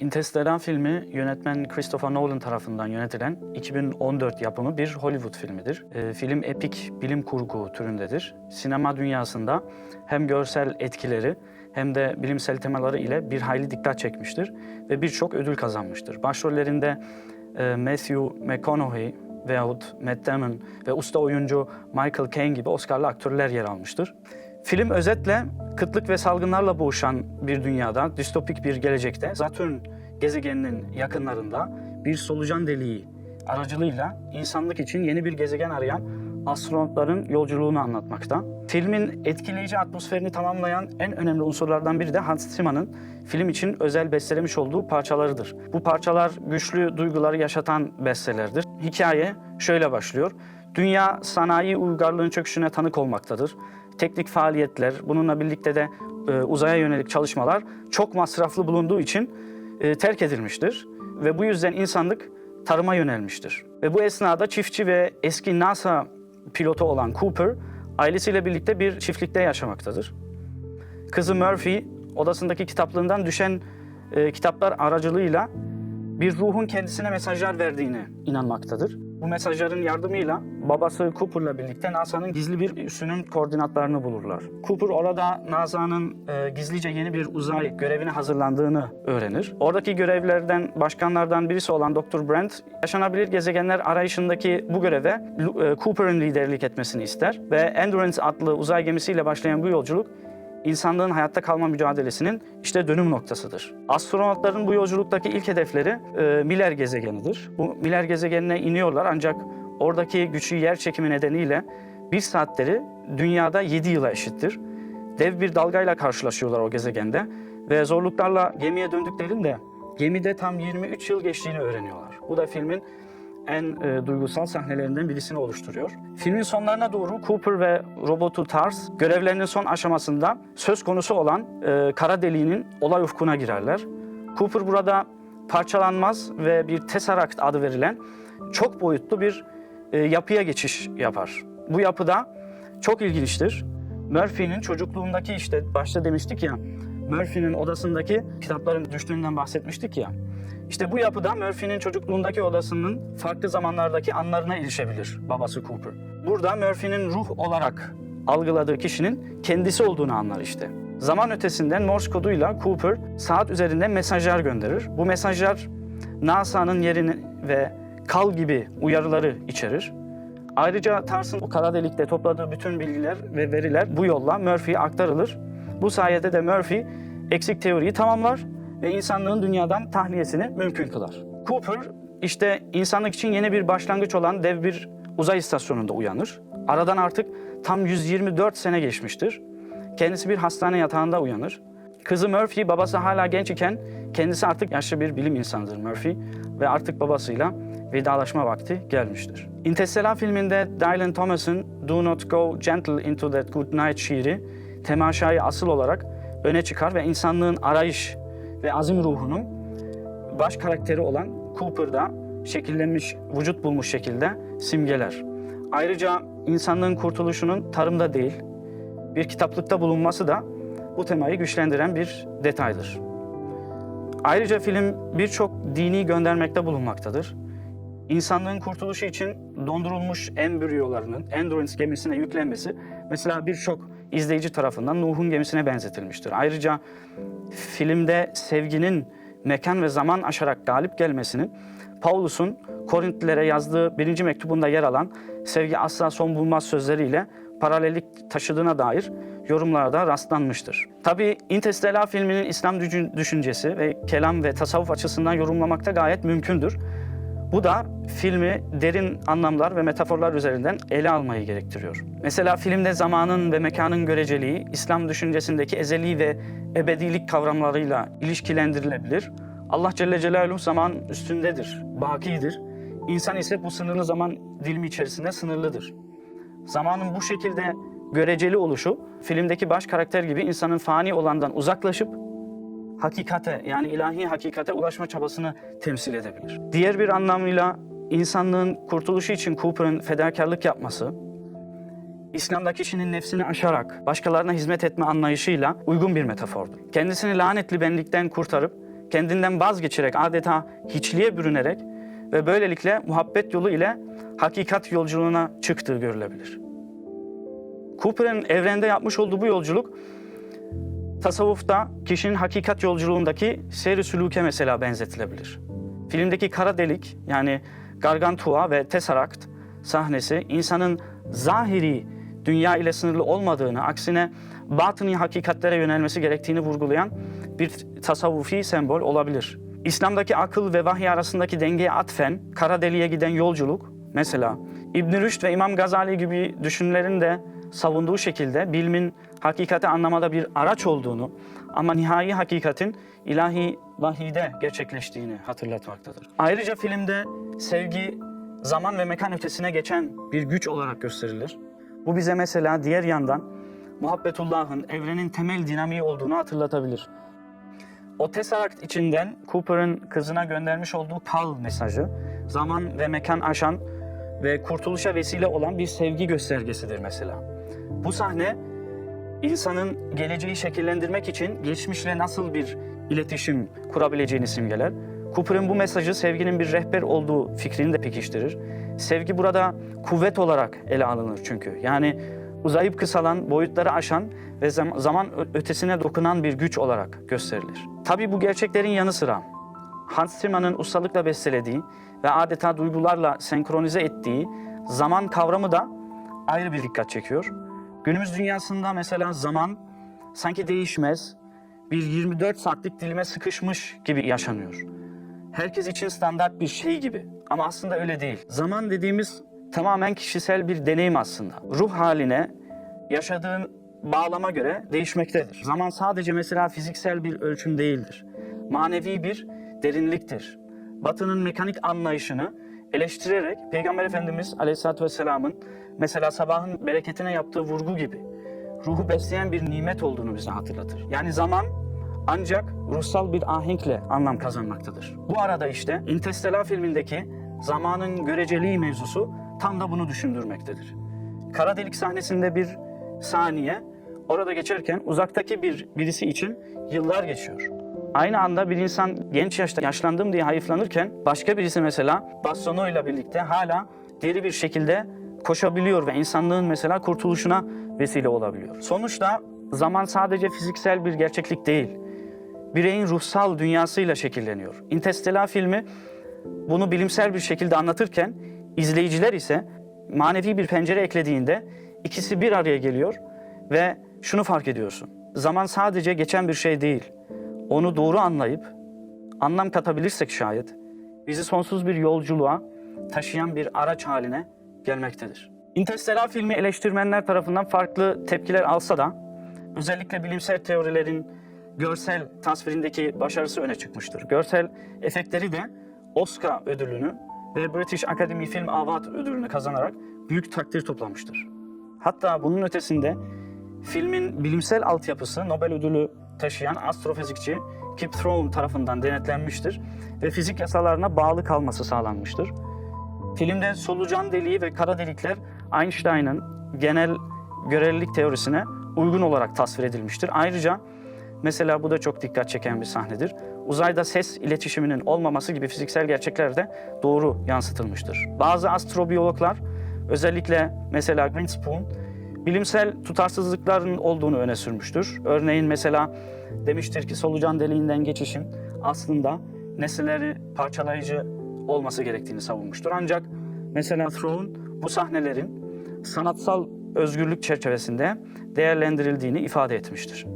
Interstellar filmi yönetmen Christopher Nolan tarafından yönetilen 2014 yapımı bir Hollywood filmidir. Ee, film epik bilim kurgu türündedir. Sinema dünyasında hem görsel etkileri hem de bilimsel temaları ile bir hayli dikkat çekmiştir ve birçok ödül kazanmıştır. Başrollerinde e, Matthew McConaughey veyahut Matt Damon ve usta oyuncu Michael Caine gibi Oscar'lı aktörler yer almıştır. Film özetle kıtlık ve salgınlarla boğuşan bir dünyada, distopik bir gelecekte Satürn gezegeninin yakınlarında bir solucan deliği aracılığıyla insanlık için yeni bir gezegen arayan astronotların yolculuğunu anlatmakta. Filmin etkileyici atmosferini tamamlayan en önemli unsurlardan biri de Hans Zimmer'ın film için özel bestelemiş olduğu parçalarıdır. Bu parçalar güçlü duyguları yaşatan bestelerdir. Hikaye şöyle başlıyor. Dünya sanayi uygarlığın çöküşüne tanık olmaktadır. Teknik faaliyetler, bununla birlikte de e, uzaya yönelik çalışmalar çok masraflı bulunduğu için e, terk edilmiştir. Ve bu yüzden insanlık tarıma yönelmiştir. Ve bu esnada çiftçi ve eski NASA pilotu olan Cooper ailesiyle birlikte bir çiftlikte yaşamaktadır. Kızı Murphy odasındaki kitaplığından düşen e, kitaplar aracılığıyla bir ruhun kendisine mesajlar verdiğine inanmaktadır. Bu mesajların yardımıyla babası Cooper'la birlikte NASA'nın gizli bir üssünün koordinatlarını bulurlar. Cooper orada NASA'nın e, gizlice yeni bir uzay görevine hazırlandığını öğrenir. Oradaki görevlerden başkanlardan birisi olan Dr. Brent, yaşanabilir gezegenler arayışındaki bu göreve e, Cooper'ın liderlik etmesini ister ve Endurance adlı uzay gemisiyle başlayan bu yolculuk insanlığın hayatta kalma mücadelesinin işte dönüm noktasıdır. Astronotların bu yolculuktaki ilk hedefleri e, Miller gezegenidir. Bu Miller gezegenine iniyorlar ancak oradaki güçlü yer çekimi nedeniyle bir saatleri dünyada 7 yıla eşittir. Dev bir dalgayla karşılaşıyorlar o gezegende ve zorluklarla gemiye döndüklerinde gemide tam 23 yıl geçtiğini öğreniyorlar. Bu da filmin en e, duygusal sahnelerinden birisini oluşturuyor. Filmin sonlarına doğru Cooper ve robotu Tars görevlerinin son aşamasında söz konusu olan e, kara deliğinin olay ufkuna girerler. Cooper burada parçalanmaz ve bir Tesseract adı verilen çok boyutlu bir e, yapıya geçiş yapar. Bu yapıda çok ilginçtir. Murphy'nin çocukluğundaki işte başta demiştik ya Murphy'nin odasındaki kitapların düştüğünden bahsetmiştik ya. İşte bu yapıda Murphy'nin çocukluğundaki odasının farklı zamanlardaki anlarına ilişebilir babası Cooper. Burada Murphy'nin ruh olarak algıladığı kişinin kendisi olduğunu anlar işte. Zaman ötesinden Morse koduyla Cooper saat üzerinde mesajlar gönderir. Bu mesajlar NASA'nın yerini ve kal gibi uyarıları içerir. Ayrıca Tars'ın o kara delikte topladığı bütün bilgiler ve veriler bu yolla Murphy'ye aktarılır. Bu sayede de Murphy eksik teoriyi tamamlar ve insanlığın dünyadan tahliyesini mümkün kılar. Cooper işte insanlık için yeni bir başlangıç olan dev bir uzay istasyonunda uyanır. Aradan artık tam 124 sene geçmiştir. Kendisi bir hastane yatağında uyanır. Kızı Murphy babası hala genç iken kendisi artık yaşlı bir bilim insanıdır Murphy ve artık babasıyla vedalaşma vakti gelmiştir. Interstellar filminde Dylan Thomas'ın Do Not Go Gentle Into That Good Night şiiri temaşayı asıl olarak öne çıkar ve insanlığın arayış ve azim ruhunun baş karakteri olan Cooper'da şekillenmiş, vücut bulmuş şekilde simgeler. Ayrıca insanlığın kurtuluşunun tarımda değil, bir kitaplıkta bulunması da bu temayı güçlendiren bir detaydır. Ayrıca film birçok dini göndermekte bulunmaktadır. İnsanlığın kurtuluşu için dondurulmuş embriyolarının Endurance gemisine yüklenmesi mesela birçok izleyici tarafından Nuh'un gemisine benzetilmiştir. Ayrıca filmde sevginin mekan ve zaman aşarak galip gelmesini Paulus'un Korintlilere yazdığı birinci mektubunda yer alan sevgi asla son bulmaz sözleriyle paralellik taşıdığına dair yorumlarda rastlanmıştır. Tabi Interstellar filminin İslam düşün- düşüncesi ve kelam ve tasavvuf açısından yorumlamakta gayet mümkündür. Bu da filmi derin anlamlar ve metaforlar üzerinden ele almayı gerektiriyor. Mesela filmde zamanın ve mekanın göreceliği, İslam düşüncesindeki ezeli ve ebedilik kavramlarıyla ilişkilendirilebilir. Allah Celle Celaluhu zaman üstündedir, bakidir. İnsan ise bu sınırlı zaman dilimi içerisinde sınırlıdır. Zamanın bu şekilde göreceli oluşu, filmdeki baş karakter gibi insanın fani olandan uzaklaşıp hakikate yani ilahi hakikate ulaşma çabasını temsil edebilir. Diğer bir anlamıyla insanlığın kurtuluşu için Cooper'ın fedakarlık yapması, İslam'da kişinin nefsini aşarak başkalarına hizmet etme anlayışıyla uygun bir metafordur. Kendisini lanetli benlikten kurtarıp kendinden vazgeçerek adeta hiçliğe bürünerek ve böylelikle muhabbet yolu ile hakikat yolculuğuna çıktığı görülebilir. Cooper'ın evrende yapmış olduğu bu yolculuk tasavvufta kişinin hakikat yolculuğundaki seyri sülûke mesela benzetilebilir. Filmdeki kara delik yani Gargantua ve Tesseract sahnesi insanın zahiri dünya ile sınırlı olmadığını, aksine batıni hakikatlere yönelmesi gerektiğini vurgulayan bir tasavvufi sembol olabilir. İslam'daki akıl ve vahiy arasındaki dengeye atfen kara deliğe giden yolculuk mesela İbn Rüşd ve İmam Gazali gibi düşünürlerin de savunduğu şekilde bilimin hakikati anlamada bir araç olduğunu ama nihai hakikatin ilahi vahide gerçekleştiğini hatırlatmaktadır. Ayrıca filmde sevgi zaman ve mekan ötesine geçen bir güç olarak gösterilir. Bu bize mesela diğer yandan muhabbetullahın evrenin temel dinamiği olduğunu hatırlatabilir. O Tesseract içinden Cooper'ın kızına göndermiş olduğu kal mesajı zaman ve mekan aşan ve kurtuluşa vesile olan bir sevgi göstergesidir mesela. Bu sahne insanın geleceği şekillendirmek için geçmişle nasıl bir iletişim kurabileceğini simgeler. Cooper'ın bu mesajı sevginin bir rehber olduğu fikrini de pekiştirir. Sevgi burada kuvvet olarak ele alınır çünkü. Yani uzayıp kısalan, boyutları aşan ve zam- zaman ötesine dokunan bir güç olarak gösterilir. Tabii bu gerçeklerin yanı sıra Hans Zimmer'ın ustalıkla bestelediği ve adeta duygularla senkronize ettiği zaman kavramı da ayrı bir dikkat çekiyor. Günümüz dünyasında mesela zaman sanki değişmez, bir 24 saatlik dilime sıkışmış gibi yaşanıyor. Herkes için standart bir şey gibi ama aslında öyle değil. Zaman dediğimiz tamamen kişisel bir deneyim aslında. Ruh haline, yaşadığın bağlama göre değişmektedir. Zaman sadece mesela fiziksel bir ölçüm değildir. Manevi bir derinliktir. Batının mekanik anlayışını eleştirerek Peygamber Efendimiz Aleyhisselatü Vesselam'ın mesela sabahın bereketine yaptığı vurgu gibi ruhu besleyen bir nimet olduğunu bize hatırlatır. Yani zaman ancak ruhsal bir ahenkle anlam kazanmaktadır. Bu arada işte Interstellar filmindeki zamanın göreceliği mevzusu tam da bunu düşündürmektedir. Kara delik sahnesinde bir saniye orada geçerken uzaktaki bir birisi için yıllar geçiyor. Aynı anda bir insan genç yaşta yaşlandım diye hayıflanırken başka birisi mesela bastonuyla birlikte hala deri bir şekilde koşabiliyor ve insanlığın mesela kurtuluşuna vesile olabiliyor. Sonuçta zaman sadece fiziksel bir gerçeklik değil. Bireyin ruhsal dünyasıyla şekilleniyor. Interstellar filmi bunu bilimsel bir şekilde anlatırken izleyiciler ise manevi bir pencere eklediğinde ikisi bir araya geliyor ve şunu fark ediyorsun. Zaman sadece geçen bir şey değil. Onu doğru anlayıp anlam katabilirsek şayet bizi sonsuz bir yolculuğa taşıyan bir araç haline gelmektedir. Interstellar filmi eleştirmenler tarafından farklı tepkiler alsa da özellikle bilimsel teorilerin görsel tasvirindeki başarısı öne çıkmıştır. Görsel efektleri de Oscar ödülünü ve British Academy Film Award ödülünü kazanarak büyük takdir toplamıştır. Hatta bunun ötesinde filmin bilimsel altyapısı Nobel ödülü taşıyan astrofizikçi Kip Thorne tarafından denetlenmiştir ve fizik yasalarına bağlı kalması sağlanmıştır. Filmde solucan deliği ve kara delikler Einstein'ın genel görelilik teorisine uygun olarak tasvir edilmiştir. Ayrıca mesela bu da çok dikkat çeken bir sahnedir. Uzayda ses iletişiminin olmaması gibi fiziksel gerçekler de doğru yansıtılmıştır. Bazı astrobiyologlar özellikle mesela Greenspoon bilimsel tutarsızlıkların olduğunu öne sürmüştür. Örneğin mesela demiştir ki solucan deliğinden geçişin aslında nesneleri parçalayıcı olması gerektiğini savunmuştur. Ancak mesela Throne bu sahnelerin sanatsal özgürlük çerçevesinde değerlendirildiğini ifade etmiştir.